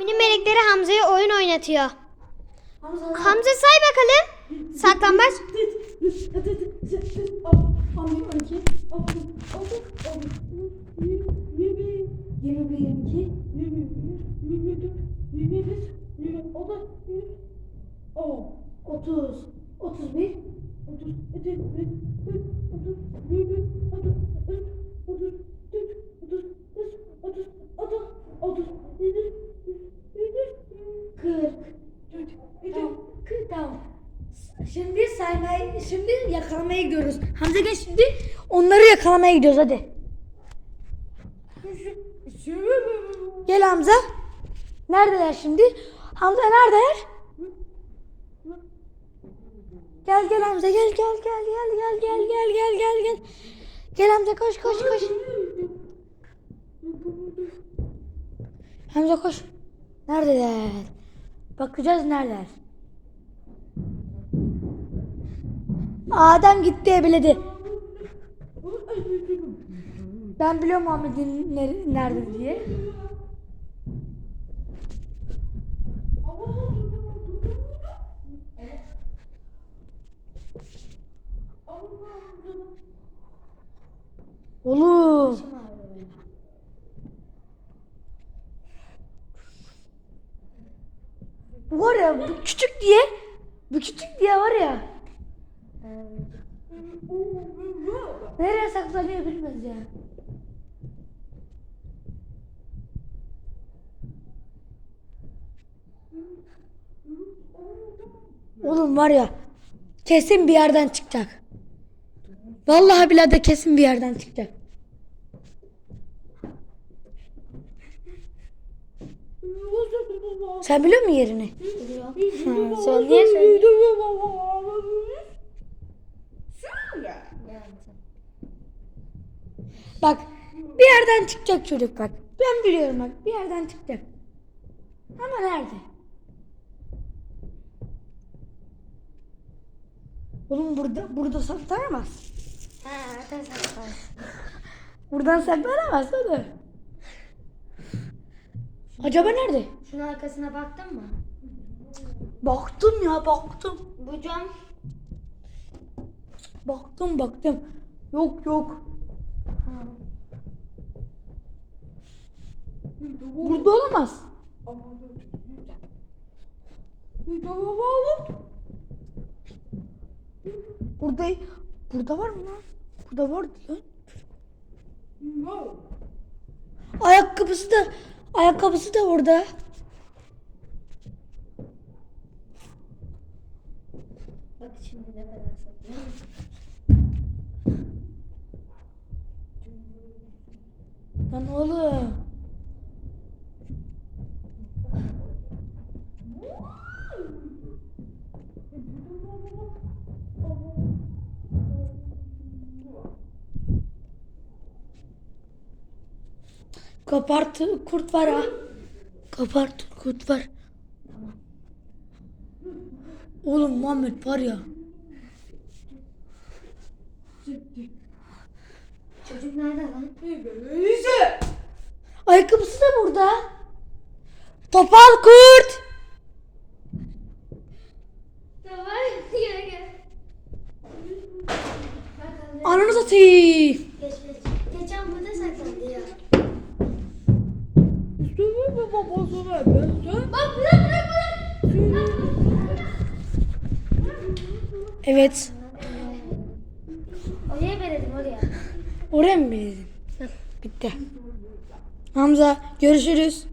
Mini melekleri Hamza'ya oyun oynatıyor. Hamza, Hamza say bakalım. Saklambaç. Otuz, otuz bir, otuz, otuz, otuz, otuz, otuz, Tamam. Şimdi saymaya, şimdi yakalamaya gidiyoruz. Hamza gel şimdi onları yakalamaya gidiyoruz hadi. Gel Hamza. Neredeler şimdi? Hamza neredeler? Gel gel Hamza gel gel gel gel gel gel gel gel gel gel. Gel Hamza koş koş koş. Hamza koş. Neredeler? Bakacağız neredeler. Adem gitti ebeledi. Ben biliyorum Muhammed'in nere- nerede diye. Oğlum. Var ya bu küçük diye bu küçük diye var ya. Nereye saklanıyor bilmez ya. Oğlum var ya kesin bir yerden çıkacak. Vallahi billahi kesin bir yerden çıkacak. Sen biliyor musun yerini? Ha, söyleye söyleye. Bak bir yerden çıkacak çocuk bak. Ben biliyorum bak bir yerden çıkacak. Ama nerede? Oğlum burada burada saklanamaz. Ha, sen saklan. Buradan saklanamaz oğlum. Acaba nerede? Şunun arkasına baktın mı? Baktım ya baktım. Bu cam Baktım baktım. Yok yok. Burada olamaz. Burada burada var mı lan? Burada var lan. Ayakkabısı da ayakkabısı da orada. bak şimdi ne kadar. Lan oğlum. Kapartı kurt var ha. Kapartı kurt var. Oğlum Muhammed var ya. Çocuk nerede lan? Yüzü. Ayakkabısı da burada. Topal kurt. Ananı satayım. Geçen burada saklandı Evet. Verelim oraya. Oraya mı benedin? Bitti. Hamza görüşürüz.